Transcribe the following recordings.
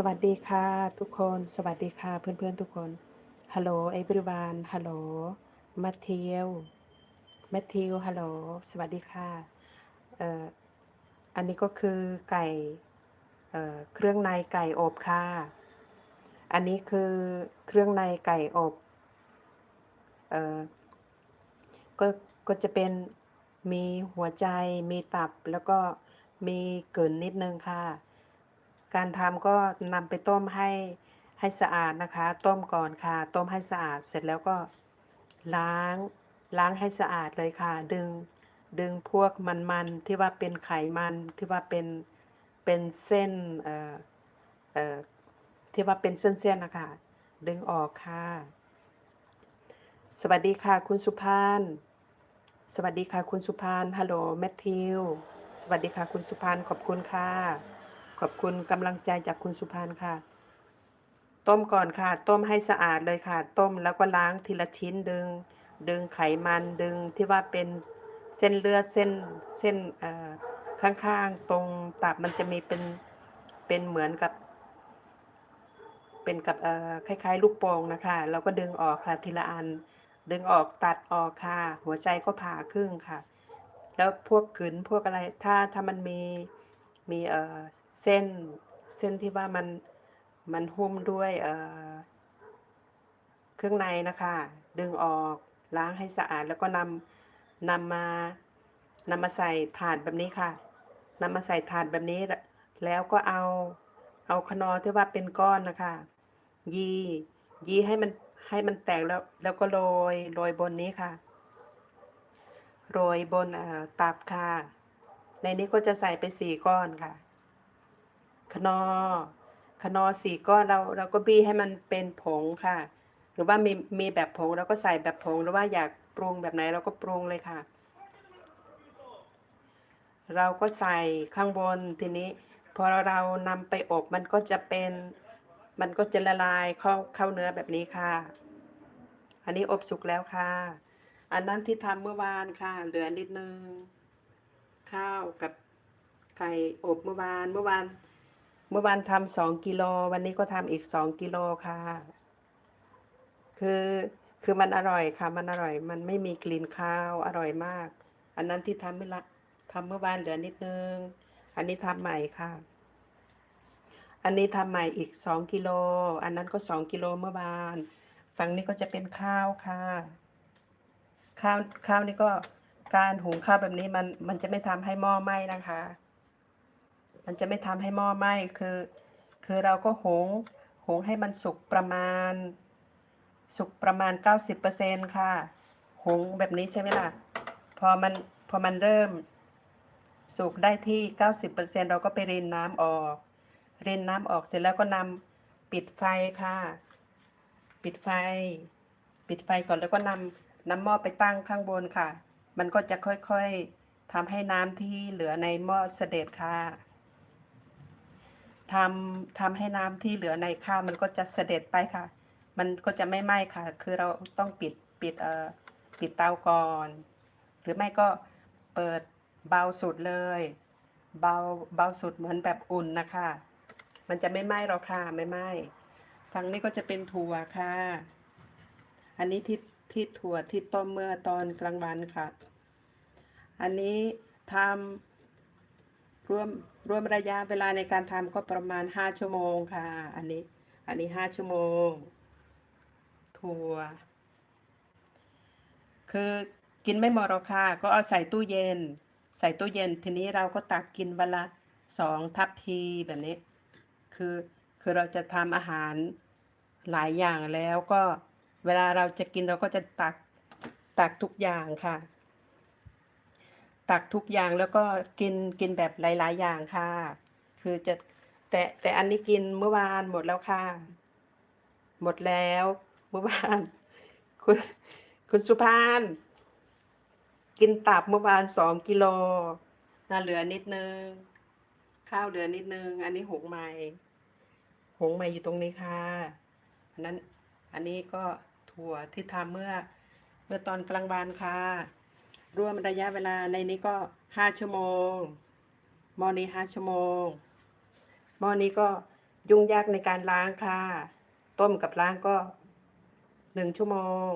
สวัสดีค่ะ ทุกคนสวัสดีค่ะ เพื่อนๆทุกคนฮัลโหล everyone ฮัลโหลมัทเทียวมัทเทียวฮัลโหลสวัสดีค่ะเอ่ออันนี้ก็คือไก่เอ่อเครื่องในไก่อบค่ะ อันนี้คือเครื่องในไก่อบเอ่อก็ก็จะเป็นมีหัวใจมีตับแล้วก็มีเกล็นนิดนึงค่ะ การทำก็นำไปต้มให้ให้สะอาดนะคะ ต้มก่อนค่ะ ต้มให้สะอาดเสร็จแล้วก็ล้างล้างให้สะอาดเลยค่ะ ดึงดึงพวกมันๆที่ว่าเป็นไขมันที่ว่าเป็นเป็นเส้นเอ่อเอ่อที่ว่าเป็นเส้นๆนะคะดึงออกค่ะ สวัสดีค่ะคุณสุพานสวัสดีค่ะคุณสุพานฮัลโหลแมทธิว สวัสดีค่ะคุณสุพานขอบคุณค่ะ ขอบคุณกำลังใจจากคุณสุพานค่ะ ต้มก่อนค่ะ ต้มให้สะอาดเลยค่ะ ต้มแล้วก็ล้างทีละชิ้นดึง ดึงไขมันดึงที่ว่าเป็นเส้นเลือดเส้นเส้นข้างๆตรงตับมันจะมีเป็นเป็นเหมือนกับ เป็นกับคล้ายๆ ลูกโป่งนะคะ เราก็ดึงออกค่ะทีละอัน ดึงออกตัดออกค่ะ หัวใจก็ผ่าครึ่งค่ะ แล้วพวกกึ๋นพวกอะไรถ้าถ้ามันมีมีเอ่อ ส้นเส้นที่ว่ามันมันหุ้มด้วยเเครื่องในนะคะ ดึงออกล้างให้สะอาดแล้วก็นำนำมานำมาใส่ถาดแบบนี้ค่ะนำมาใส่ถาดแบบนี้แล้วก็เอาเอาคนอที่ว่าเป็นก้อนนะคะ ยียีให้มันให้มันแตกแล้วแล้วก็โรยโรยบนนี้ค่ะ โรยบนตับค่ะ ในนี้ก็จะใส่ไป4ก้อนค่ะ คนอร์คนอร์4ก้อนเราเราก็บี้ให้มันเป็นผงค่ะ หรือว่ามีมีแบบผงเราก็ใส่แบบผงหรือว่าอยากปรุงแบบไหนเราก็ปรุงเลยค่ะ เราก็ใส่ข้างบนทีนี้ พอเรานำไปอบมันก็จะเป็นมันก็จะละลายเข้าเข้าเนื้อแบบนี้ค่ะ อันนี้อบสุกแล้วค่ะ อันนั้นที่ทำเมื่อวานค่ะ เหลือนิดนึง ข้าวกับไก่อบเมื่อวานเมื่อวาน เมื่อวานทำ2กิโลวันนี้ก็ทำอีก2กิโลค่ะ คือคือมันอร่อยค่ะ มันอร่อย มันไม่มีกลิ่นคาวอร่อยมาก อันนั้นที่ทำเมื่อละทำเมื่อวานเหลือนิดนึง อันนี้ทำใหม่ค่ะ อันนี้ทำใหม่อีก2กิโลอันนั้นก็2กิโลเมื่อวานฝั่งนี้ก็จะเป็นข้าวค่ะ ข้าวข้าวนี่ก็การหุงข้าวแบบนี้มันมันจะไม่ทำให้หม้อไหม้นะคะ มันจะไม่ทำให้หม้อไหม้คือ คือเราก็หุงหุงให้มันสุกประมาณ สุกประมาณ 90%ค่ะหุงแบบนี้ใช่ไหมล่ะ พอมันพอมันเริ่ม สุกได้ที่ 90%เราก็ไปรินน้ำออกรินน้ำออกเสร็จแล้วก็นำปิดไฟค่ะ ปิดไฟ ปิดไฟก่อนแล้วก็นำนำหม้อไปตั้งข้างบนค่ะ มันก็จะค่อยๆทำให้น้ำที่เหลือในหม้อเสด็จค่ะ ทำทำให้น้ำที่เหลือในข้าวมันก็จะเสด็จไปค่ะ มันก็จะไม่ไหม้ค่ะ คือเราต้องปิดปิดเอ่อปิดเตาก่อน หรือไม่ก็เปิดเบาสุดเลย เบาเบาสุดเหมือนแบบอุ่นนะคะ มันจะไม่ไหม้หรอกค่ะไม่ไหม้ฝั่งนี้ก็จะเป็นถั่วค่ะ อันนี้ที่ที่ถั่วที่ต้มเมื่อตอนกลางวันค่ะ อันนี้ทำ รวมรวมระยะเวลาในการทำก็ประมาณ 5 ชั่วโมงค่ะ อันนี้ อันนี้ 5 ชั่วโมง ถั่ว คือกินไม่หมดหรอกค่ะ ก็เอาใส่ตู้เย็น ใส่ตู้เย็น ทีนี้เราก็ตักกินวันละ2ทัพพีแบบนี้ คือ คือเราจะทำอาหารหลายอย่างแล้วก็เวลาเราจะกินเราก็จะตัก ตักทุกอย่างค่ะ ตักทุกอย่างแล้วก็กินกินแบบหลาย ๆ อย่างค่ะ คือจะแต่แต่อันนี้กินเมื่อวานหมดแล้วค่ะ หมดแล้วเมื่อวาน คุณคุณสุพานกินตับเมื่อวาน2กิโลน่ะเหลือนิดนึง ข้าวเหลือนิดนึง อันนี้หงใหม่หงใหม่อยู่ตรงนี้ค่ะอันนั้นอันนี้ก็ถั่วที่ทำเมื่อเมื่อตอนกลางวันค่ะ รวมระยะเวลาในนี้ก็5ชั่วโมงหม้อนี้5ชั่วโมงหม้อนี้ก็ยุ่งยากในการล้างค่ะ ต้มกับล้างก็หนึ่งชั่วโมง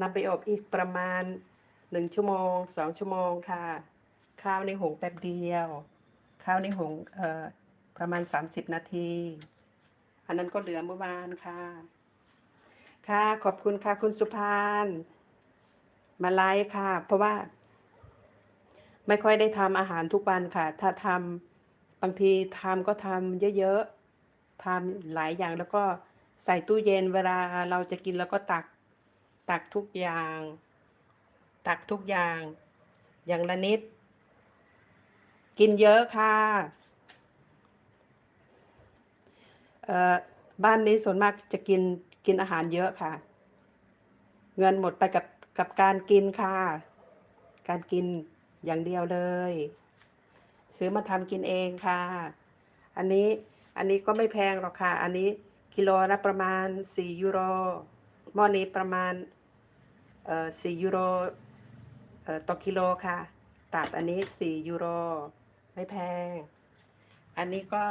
นำไปอบอีกประมาณหนึ่งชั่วโมงสองชั่วโมงค่ะ ข้าวในหุงแป๊บเดียว ข้าวในหุงเอ่อประมาณ 30 นาที อันนั้นก็เหลือเมื่อวานค่ะ ค่ะขอบคุณค่ะคุณสุพาน มาไลฟ์ค่ะ เพราะว่า ไม่ค่อยได้ทำอาหารทุกวันค่ะ ถ้าทำบางทีทำก็ทำเยอะๆทำหลายอย่างแล้วก็ใส่ตู้เย็นเวลาเราจะกินแล้วก็ตักตักทุกอย่าง ตักทุกอย่าง อย่างละนิด กินเยอะค่ะบ้านนี้ส่วนมากจะกินกินอาหารเยอะค่ะ เงินหมดไปกับ กับการกินค่ะ การกินอย่างเดียวเลย ซื้อมาทำกินเองค่ะ อันนี้อันนี้ก็ไม่แพงหรอกค่ะ อันนี้กิโลละประมาณ 4 ยูโรหม้อนี้ประมาณเอ่อ4ยูโรเอ่อต่อกิโลค่ะ ตับอันนี้ 4 ยูโร ไม่แพง อันนี้ก็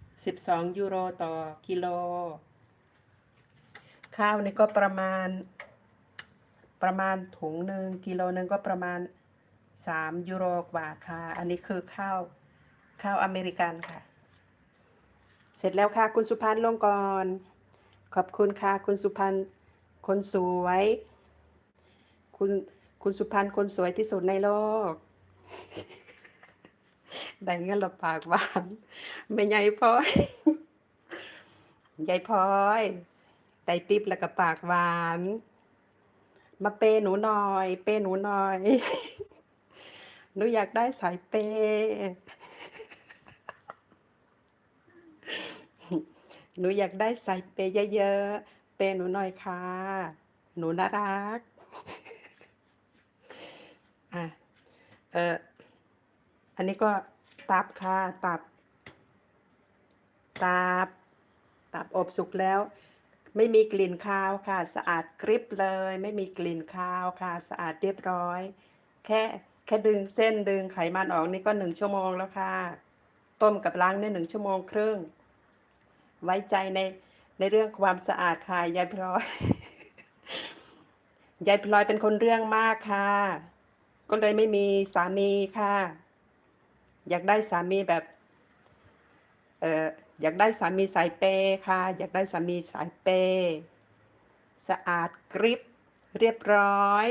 12 ยูโรต่อกิโล ข้าวนี่ก็ประมาณ ประมาณถุงหนึ่งกิโลหนึ่งก็ประมาณ 3 ยูโรกว่าค่ะ อันนี้คือข้าวข้าวอเมริกันค่ะ เสร็จแล้วค่ะ คุณสุพันธ์ลงก่อน ขอบคุณค่ะ คุณสุพันธ์คนสวย คุณคุณสุพันธ์คนสวยที่สุดในโลกได้เงินละปากหวานไม่ใหญ่พอยยายพอยได้ติปแล้วก็ปากหวาน มาเปยหนูหน่อย เปยหนูหน่อย หนูอยากได้สายเปยหนูอยากได้สายเปยเยอะๆ เปยหนูหน่อยค่ะ หนูน่ารัก อะ เอออันนี้ก็ตับค่ะ ตับ ตับ ตับอบสุกแล้ว ไม่มีกลิ่นคาวค่ะ สะอาดกริบเลย ไม่มีกลิ่นคาวค่ะ สะอาดเรียบร้อย แค่แค่ดึงเส้นดึงไขมันออกนี่ก็หนึ่งชั่วโมงแล้วค่ะ ต้มกับล้างนี่หนึ่งชั่วโมงครึ่ง ไว้ใจในในเรื่องความสะอาดค่ะยายพลอย ยายพลอยเป็นคนเรื่องมากค่ะ ก็เลยไม่มีสามีค่ะ อยากได้สามีแบบ เออ อยากได้สามีสายเปย์ค่ะ อยากได้สามีสายเปย์สะอาดกริบเรียบร้อย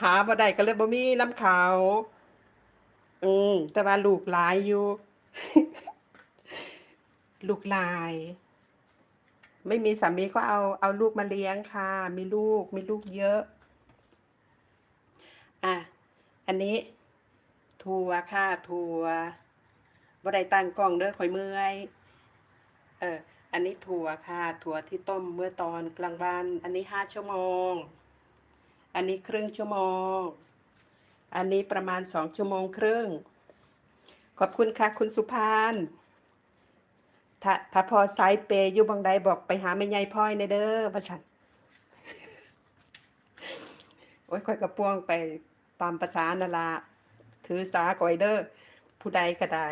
หาบ่ได้ก็เลยบ่มีน้ำเขาวอืมแต่ว่าลูกหลายอยู่ ลูกหลาย ไม่มีสามีก็เอาเอาลูกมาเลี้ยงค่ะ มีลูกมีลูกเยอะ อะ อันนี้ ถั่วค่ะถั่วบ่ได้ตั้งกล้องเด้อข่อยเมื่อยเอออันนี้ถั่วค่ะ ถั่วที่ต้มเมื่อตอนกลางวัน อันนี้ห้าชั่วโมง อันนี้ครึ่งชั่วโมง อันนี้ประมาณสองชั่วโมงครึ่ง ขอบคุณค่ะ คุณสุพานถ้าถ้าพอไซส์เปย์อยู่บางใดบอกไปหาแม่ใหญ่พ่อยในเด้อพระฉันโอ้ยค่อยกระป้วงไปตามภาษานาละ ถือสาก่อยเด้อผู้ใดก็ได้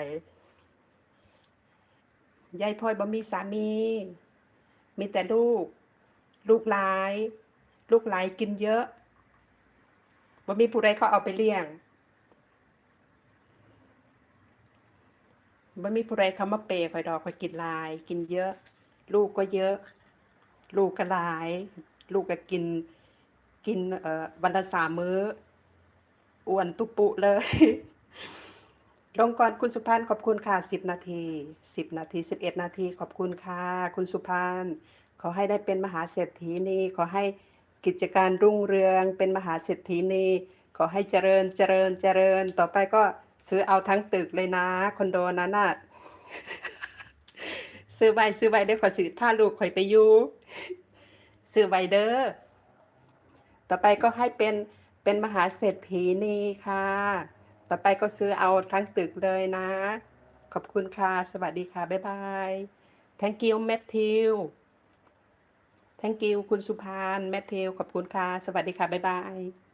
ยายพ่อยบ่มีสามี มีแต่ลูก ลูกหลาย ลูกหลายกินเยอะบ่มีผู้ใดเขาเอาไปเลี้ยงบ่มีผู้ใดเขามาเปย์ข่อยดอกข่อยกินลาย กินเยอะ ลูกก็เยอะ ลูกก็หลาย ลูกก็กิน กินเอ่อวันละสามมื้อ อ้วนตุปุเลยลงก่อนคุณสุพานขอบคุณค่ะสิบนาทีสิบนาทีสิบเอ็ดนาที ขอบคุณค่ะ คุณสุพานขอให้ได้เป็นมหาเศรษฐีนีขอให้กิจการรุ่งเรืองเป็นมหาเศรษฐีนีขอให้เจริญเจริญเจริญ ต่อไปก็ซื้อเอาทั้งตึกเลยนะคอนโดนั้นน่ะซื้อไว้ซื้อไว้ได้อขอสิพาลูกข่อยไปอยู่ซื้อไว้เด้อต่อไปก็ให้เป็น เป็นมหาเศรษฐีนีค่ะ ต่อไปก็ซื้อเอาทั้งตึกเลยนะ ขอบคุณค่ะ สวัสดีค่ะ บ๊ายบาย thank you Matthew thank you คุณสุพานแมทธิวขอบคุณค่ะ สวัสดีค่ะ บ๊ายบาย